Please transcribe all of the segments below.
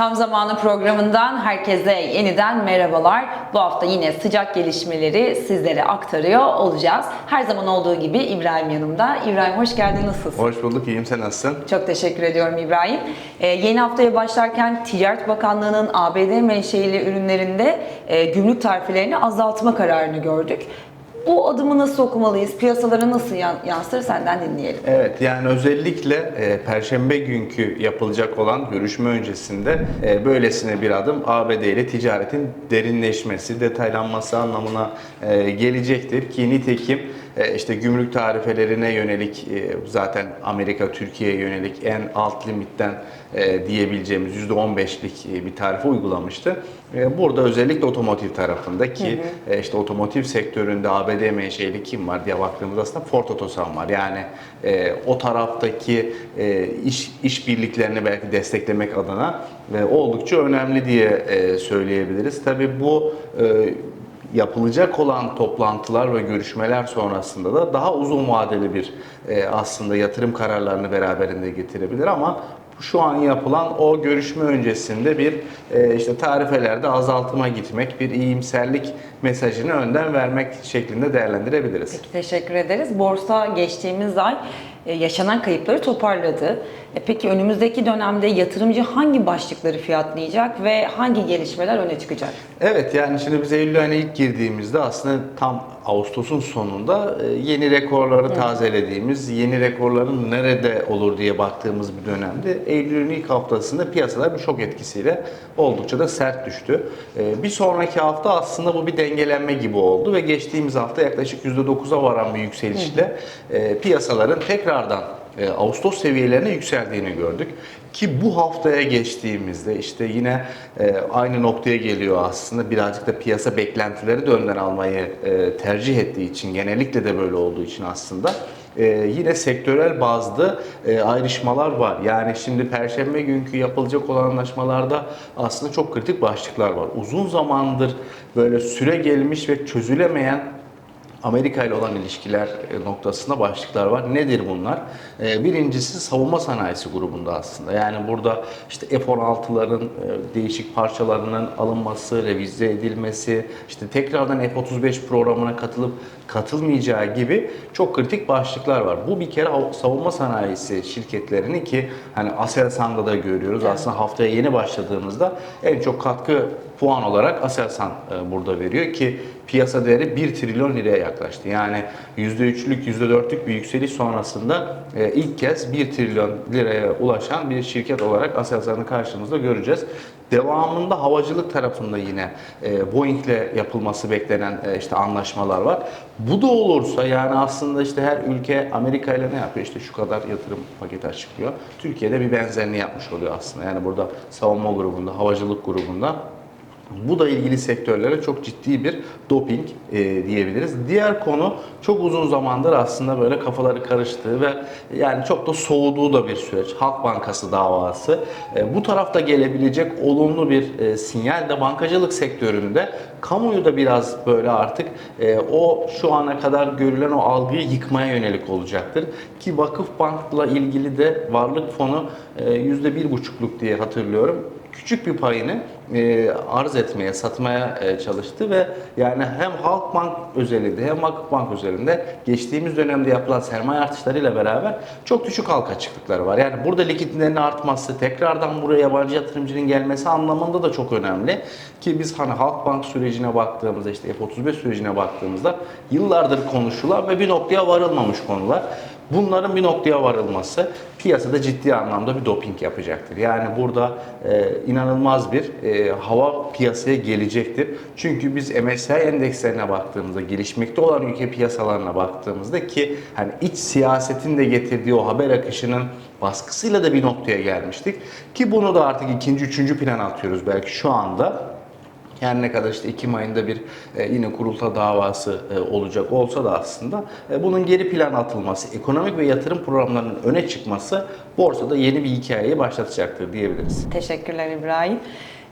Tam Zamanı programından herkese yeniden merhabalar. Bu hafta yine sıcak gelişmeleri sizlere aktarıyor olacağız. Her zaman olduğu gibi İbrahim yanımda. İbrahim hoş geldin, nasılsın? Hoş bulduk, iyiyim. Sen nasılsın? Çok teşekkür ediyorum İbrahim. Ee, yeni haftaya başlarken Ticaret Bakanlığı'nın ABD menşeili ürünlerinde e, gümrük tarifelerini azaltma kararını gördük. Bu adımı nasıl okumalıyız? Piyasalara nasıl yan- yansır senden dinleyelim. Evet, yani özellikle e, Perşembe günkü yapılacak olan görüşme öncesinde e, böylesine bir adım ABD ile ticaretin derinleşmesi, detaylanması anlamına e, gelecektir ki nitekim e, işte gümrük tarifelerine yönelik e, zaten Amerika Türkiye'ye yönelik en alt limitten e, diyebileceğimiz %15'lik e, bir tarife uygulamıştı. E, burada özellikle otomotiv tarafında ki e, işte otomotiv sektöründe ABD menşeli kim var diye baktığımızda aslında Ford Otosan var. Yani e, o taraftaki e, iş işbirliklerini belki desteklemek adına e, oldukça önemli diye e, söyleyebiliriz. Tabii bu e, yapılacak olan toplantılar ve görüşmeler sonrasında da daha uzun vadeli bir e, aslında yatırım kararlarını beraberinde getirebilir ama şu an yapılan o görüşme öncesinde bir e, işte tarifelerde azaltıma gitmek, bir iyimserlik mesajını önden vermek şeklinde değerlendirebiliriz. Peki, teşekkür ederiz. Borsa geçtiğimiz ay e, yaşanan kayıpları toparladı. E, Peki önümüzdeki dönemde yatırımcı hangi başlıkları fiyatlayacak ve hangi gelişmeler öne çıkacak? Evet yani şimdi biz Eylül ayına ilk girdiğimizde aslında tam Ağustos'un sonunda e, yeni rekorları tazelediğimiz, yeni rekorların nerede olur diye baktığımız bir dönemde Eylül'ün ilk haftasında piyasalar bir şok etkisiyle oldukça da sert düştü. E, Bir sonraki hafta aslında bu bir dengelenme gibi oldu ve geçtiğimiz hafta yaklaşık %9'a varan bir yükselişle e, piyasaların tekrardan Ağustos seviyelerine yükseldiğini gördük. Ki bu haftaya geçtiğimizde işte yine e, aynı noktaya geliyor aslında birazcık da piyasa beklentileri de önden almayı e, tercih ettiği için genellikle de böyle olduğu için aslında e, yine sektörel bazda e, ayrışmalar var. Yani şimdi perşembe günkü yapılacak olan anlaşmalarda aslında çok kritik başlıklar var. Uzun zamandır böyle süre gelmiş ve çözülemeyen Amerika ile olan ilişkiler e, noktasında başlıklar var. Nedir bunlar? E, Birincisi savunma sanayisi grubunda aslında. Yani burada işte F-16'ların e, değişik parçalarının alınması, revize edilmesi, işte tekrardan F-35 programına katılıp katılmayacağı gibi çok kritik başlıklar var. Bu bir kere savunma sanayisi şirketlerini ki hani Aselsan'da da görüyoruz. Aslında haftaya yeni başladığımızda en çok katkı puan olarak Aselsan burada veriyor ki piyasa değeri 1 trilyon liraya yaklaştı. Yani %3'lük %4'lük bir yükseliş sonrasında e, ilk kez 1 trilyon liraya ulaşan bir şirket olarak Aselsan'ı karşımızda göreceğiz. Devamında havacılık tarafında yine e, Boeing'le yapılması beklenen e, işte anlaşmalar var. Bu da olursa yani aslında işte her ülke Amerika ile ne yapıyor? İşte şu kadar yatırım paketi açıklıyor. Türkiye'de bir benzerini yapmış oluyor aslında. Yani burada savunma grubunda, havacılık grubunda bu da ilgili sektörlere çok ciddi bir doping e, diyebiliriz. Diğer konu çok uzun zamandır aslında böyle kafaları karıştığı ve yani çok da soğuduğu da bir süreç. Halk Bankası davası. E, bu tarafta gelebilecek olumlu bir e, sinyal de bankacılık sektöründe kamuoyu da biraz böyle artık e, o şu ana kadar görülen o algıyı yıkmaya yönelik olacaktır. Ki Vakıf Bank'la ilgili de varlık fonu e, %1,5'luk diye hatırlıyorum küçük bir payını e, arz etmeye, satmaya e, çalıştı ve yani hem Halkbank özelinde hem Vakıfbank özelinde geçtiğimiz dönemde yapılan sermaye artışlarıyla beraber çok düşük halka açıklıkları var. Yani burada likiditenin artması, tekrardan buraya yabancı yatırımcının gelmesi anlamında da çok önemli. Ki biz hani Halkbank sürecine baktığımızda işte F35 sürecine baktığımızda yıllardır konuşulan ve bir noktaya varılmamış konular. Bunların bir noktaya varılması piyasada ciddi anlamda bir doping yapacaktır. Yani burada e, inanılmaz bir e, hava piyasaya gelecektir. Çünkü biz MSCI endekslerine baktığımızda, gelişmekte olan ülke piyasalarına baktığımızda ki hani iç siyasetin de getirdiği o haber akışının baskısıyla da bir noktaya gelmiştik. Ki bunu da artık ikinci, üçüncü plan atıyoruz belki şu anda. Her ne kadar işte Ekim ayında bir e, yine kurulta davası e, olacak olsa da aslında e, bunun geri plan atılması, ekonomik ve yatırım programlarının öne çıkması borsada yeni bir hikayeyi başlatacaktır diyebiliriz. Teşekkürler İbrahim.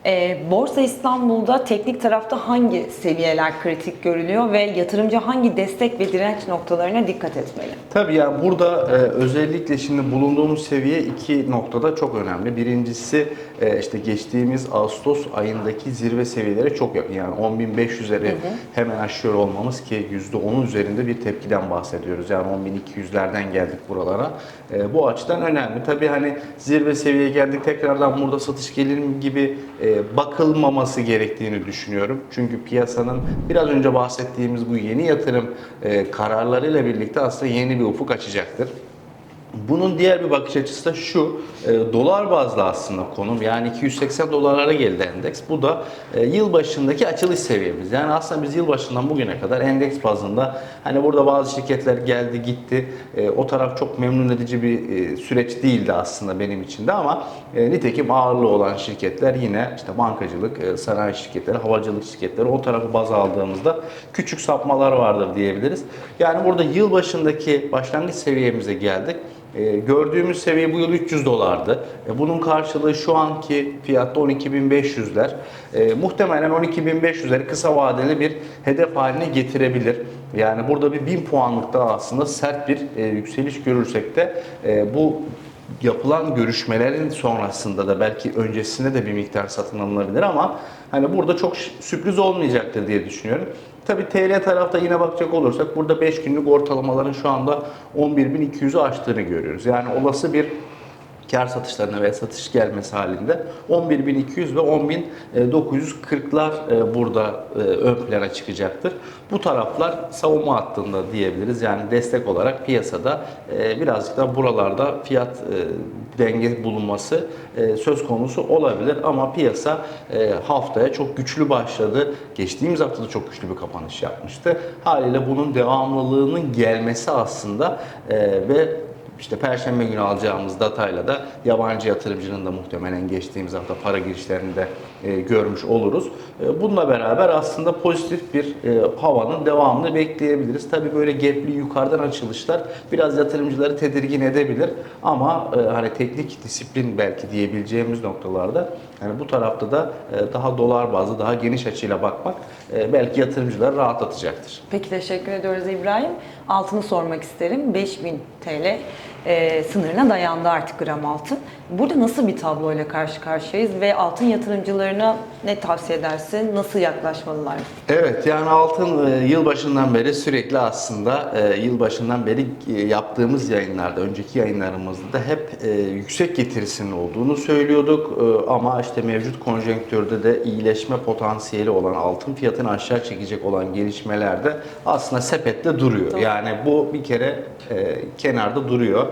Ee, Borsa İstanbul'da teknik tarafta hangi seviyeler kritik görülüyor ve yatırımcı hangi destek ve direnç noktalarına dikkat etmeli? Tabii yani burada e, özellikle şimdi bulunduğumuz seviye iki noktada çok önemli. Birincisi e, işte geçtiğimiz Ağustos ayındaki zirve seviyeleri çok yakın. Yani 10.500'leri hemen aşıyor olmamız ki %10'un üzerinde bir tepkiden bahsediyoruz. Yani 10.200'lerden geldik buralara. E, bu açıdan önemli. Tabii hani zirve seviyeye geldik tekrardan burada satış gelir mi gibi e, bakılmaması gerektiğini düşünüyorum. Çünkü piyasanın biraz önce bahsettiğimiz bu yeni yatırım e, kararlarıyla birlikte aslında yeni bir ufuk açacaktır. Bunun diğer bir bakış açısı da şu, e, dolar bazlı aslında konum. Yani 280 dolarlara geldi endeks. Bu da e, yıl başındaki açılış seviyemiz. Yani aslında biz yıl başından bugüne kadar endeks bazında hani burada bazı şirketler geldi gitti. E, o taraf çok memnun edici bir e, süreç değildi aslında benim için de ama e, nitekim ağırlığı olan şirketler yine işte bankacılık, e, sanayi şirketleri, havacılık şirketleri o tarafı baz aldığımızda küçük sapmalar vardır diyebiliriz. Yani burada yıl başındaki başlangıç seviyemize geldik. E, gördüğümüz seviye bu yıl 300 dolardı. E, bunun karşılığı şu anki fiyatta 12.500'ler. E, muhtemelen 12.500'leri kısa vadeli bir hedef haline getirebilir. Yani burada bir 1000 puanlık da aslında sert bir e, yükseliş görürsek de e, bu yapılan görüşmelerin sonrasında da belki öncesinde de bir miktar satın alınabilir ama hani burada çok sürpriz olmayacaktır diye düşünüyorum. Tabi TL tarafta yine bakacak olursak burada 5 günlük ortalamaların şu anda 11.200'ü aştığını görüyoruz. Yani olası bir kar satışlarına ve satış gelmesi halinde 11.200 ve 10.940'lar e, burada e, ön plana çıkacaktır. Bu taraflar savunma hattında diyebiliriz. Yani destek olarak piyasada e, birazcık da buralarda fiyat denge bulunması söz konusu olabilir. Ama piyasa haftaya çok güçlü başladı. Geçtiğimiz hafta da çok güçlü bir kapanış yapmıştı. Haliyle bunun devamlılığının gelmesi aslında ve işte Perşembe günü alacağımız datayla da yabancı yatırımcının da muhtemelen geçtiğimiz hafta para girişlerini de e, görmüş oluruz. E, bununla beraber aslında pozitif bir e, havanın devamını bekleyebiliriz. Tabii böyle gepli yukarıdan açılışlar biraz yatırımcıları tedirgin edebilir ama e, hani teknik disiplin belki diyebileceğimiz noktalarda yani bu tarafta da e, daha dolar bazlı daha geniş açıyla bakmak e, belki yatırımcıları rahatlatacaktır. Peki teşekkür ediyoruz İbrahim. Altını sormak isterim. 5000 TL e, sınırına dayandı artık gram altın. Burada nasıl bir tabloyla karşı karşıyayız ve altın yatırımcılarına ne tavsiye edersin? Nasıl yaklaşmalılar? Evet yani altın e, yılbaşından beri sürekli aslında e, yılbaşından beri e, yaptığımız yayınlarda, önceki yayınlarımızda da hep yüksek getirisinin olduğunu söylüyorduk. Ama işte mevcut konjonktürde de iyileşme potansiyeli olan altın fiyatını aşağı çekecek olan gelişmelerde aslında sepette duruyor. Doğru. Yani bu bir kere kenarda duruyor.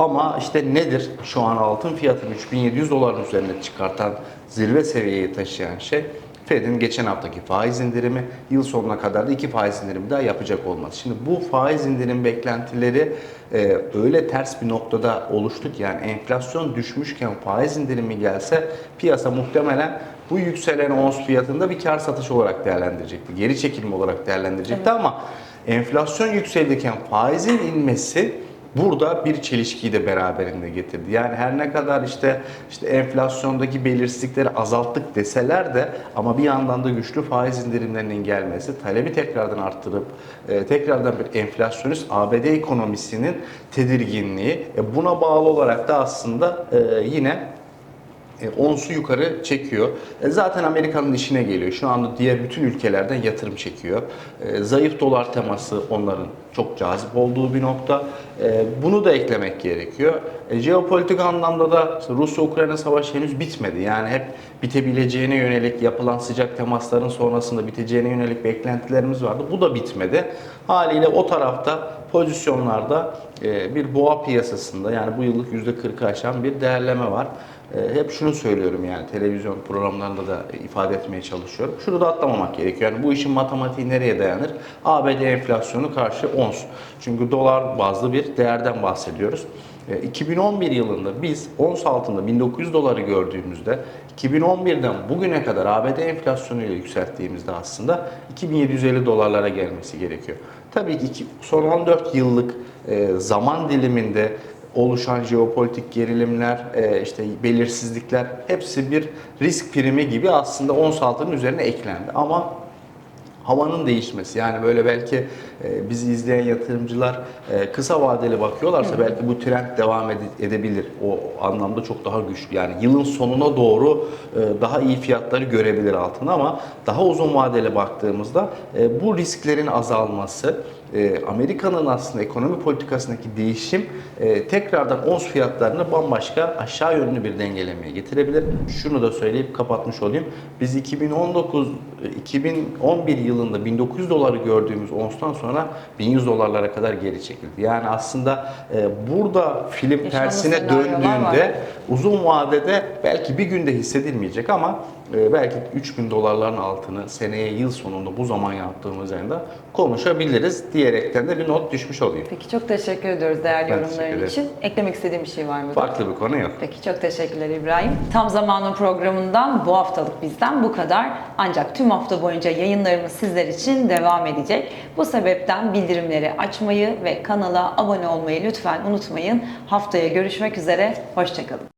Ama işte nedir şu an altın fiyatını 3700 doların üzerine çıkartan zirve seviyeye taşıyan şey? Fed'in geçen haftaki faiz indirimi, yıl sonuna kadar da iki faiz indirimi daha yapacak olması. Şimdi bu faiz indirim beklentileri e, öyle ters bir noktada oluştu ki yani enflasyon düşmüşken faiz indirimi gelse piyasa muhtemelen bu yükselen ons fiyatında bir kar satış olarak değerlendirecekti. Geri çekilme olarak değerlendirecekti ama enflasyon yükselirken faizin inmesi burada bir çelişkiyi de beraberinde getirdi. Yani her ne kadar işte işte enflasyondaki belirsizlikleri azalttık deseler de ama bir yandan da güçlü faiz indirimlerinin gelmesi talebi tekrardan arttırıp e, tekrardan bir enflasyonist ABD ekonomisinin tedirginliği e, buna bağlı olarak da aslında e, yine onsu yukarı çekiyor. E, Zaten Amerika'nın işine geliyor. Şu anda diğer bütün ülkelerden yatırım çekiyor. E, Zayıf dolar teması onların çok cazip olduğu bir nokta. E, Bunu da eklemek gerekiyor. E, Jeopolitik anlamda da Rusya-Ukrayna savaşı henüz bitmedi. Yani hep bitebileceğine yönelik yapılan sıcak temasların sonrasında biteceğine yönelik beklentilerimiz vardı. Bu da bitmedi. Haliyle o tarafta pozisyonlarda e, bir boğa piyasasında yani bu yıllık %40'ı aşan bir değerleme var. E, Hep şunu söylüyorum yani televizyon programlarında da ifade etmeye çalışıyorum. Şunu da atlamamak gerekiyor. Yani bu işin matematiği nereye dayanır? ABD enflasyonu karşı ons. Çünkü dolar bazlı bir değerden bahsediyoruz. E, 2011 yılında biz ons altında 1900 doları gördüğümüzde 2011'den bugüne kadar ABD enflasyonuyla yükselttiğimizde aslında 2750 dolarlara gelmesi gerekiyor. Tabii ki son 14 yıllık e, zaman diliminde oluşan jeopolitik gerilimler, e, işte belirsizlikler hepsi bir risk primi gibi aslında ons altının üzerine eklendi. Ama havanın değişmesi yani böyle belki e, bizi izleyen yatırımcılar e, kısa vadeli bakıyorlarsa belki bu trend devam ede- edebilir. O anlamda çok daha güçlü. Yani yılın sonuna doğru daha iyi fiyatları görebilir altına ama daha uzun vadeli baktığımızda bu risklerin azalması e, Amerika'nın aslında ekonomi politikasındaki değişim e, tekrardan ons fiyatlarını bambaşka aşağı yönlü bir dengelemeye getirebilir. Şunu da söyleyip kapatmış olayım. Biz 2019 2011 yılında 1900 doları gördüğümüz onstan sonra 1100 dolarlara kadar geri çekildi. Yani aslında e, burada film tersine var. döndüğünde uzun vadede belki bir günde hissedilmeyecek ama e, belki 3000 dolarların altını seneye yıl sonunda bu zaman yaptığımız ayında konuşabiliriz diyerekten de bir not düşmüş olayım. Peki çok teşekkür ediyoruz değerli Ben teşekkür yorumların ederim. için. Eklemek istediğim bir şey var mı? Farklı bir konu yok. Peki çok teşekkürler İbrahim. Tam zamanın programından bu haftalık bizden bu kadar. Ancak tüm hafta boyunca yayınlarımız sizler için devam edecek. Bu sebepten bildirimleri açmayı ve kanala abone olmayı lütfen unutmayın. Haftaya görüşmek üzere. Hoşçakalın.